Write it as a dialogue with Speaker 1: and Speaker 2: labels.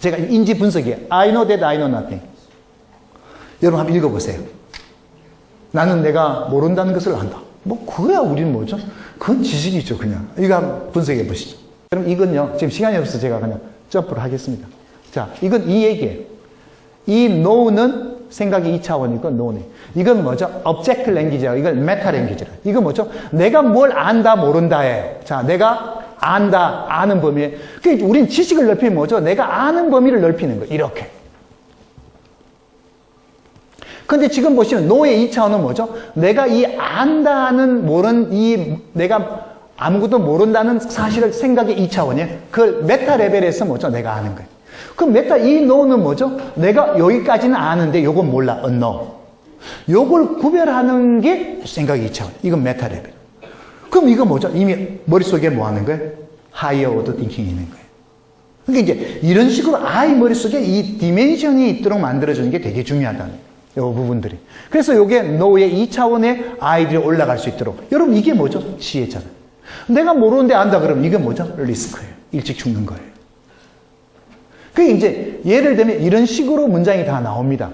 Speaker 1: 제가 인지 분석이에요. I know that I know nothing. 여러분 한번 읽어보세요. 나는 내가 모른다는 것을 안다. 뭐 그거야 우리는 뭐죠? 그건 지식이죠 그냥. 이거 한번 분석해 보시죠. 그럼 이건요. 지금 시간이 없어서 제가 그냥 점프를 하겠습니다. 자, 이건 이 얘기예요. 이 know는 생각이 2차원이고 know는. 이건 뭐죠? object language야. 이걸 meta language라. 이거 뭐죠? 내가 뭘 안다 모른다예요. 자, 내가 안다 아는 범위. 그러니까 우린 지식을 넓히면 뭐죠? 내가 아는 범위를 넓히는 거예요. 이렇게. 근데 지금 보시면 노의 2차원은 뭐죠? 내가 이 안다는 모른 이 내가 아무것도 모른다는 사실을 생각의 2차원이에요. 그걸 메타 레벨에서 뭐죠? 내가 아는 거예요. 그럼 메타 이 노는 뭐죠? 내가 여기까지는 아는데 요건 몰라. unknown. 요걸 구별하는 게 생각의 2차원. 이건 메타 레벨. 그럼 이거 뭐죠? 이미 머릿속에 뭐 하는 거예요? higher order thinking이 있는 거예요. 그러니까 이제 이런 식으로 아이 머릿속에 이 디멘션이 있도록 만들어주는 게 되게 중요하다는 요 부분들이. 그래서 요게 노의 2차원의 아이들이 올라갈 수 있도록. 여러분 이게 뭐죠? 지혜잖아요. 내가 모르는데 안다 그러면 이게 뭐죠? 리스크예요. 일찍 죽는 거예요. 그게 이제 예를 들면 이런 식으로 문장이 다 나옵니다.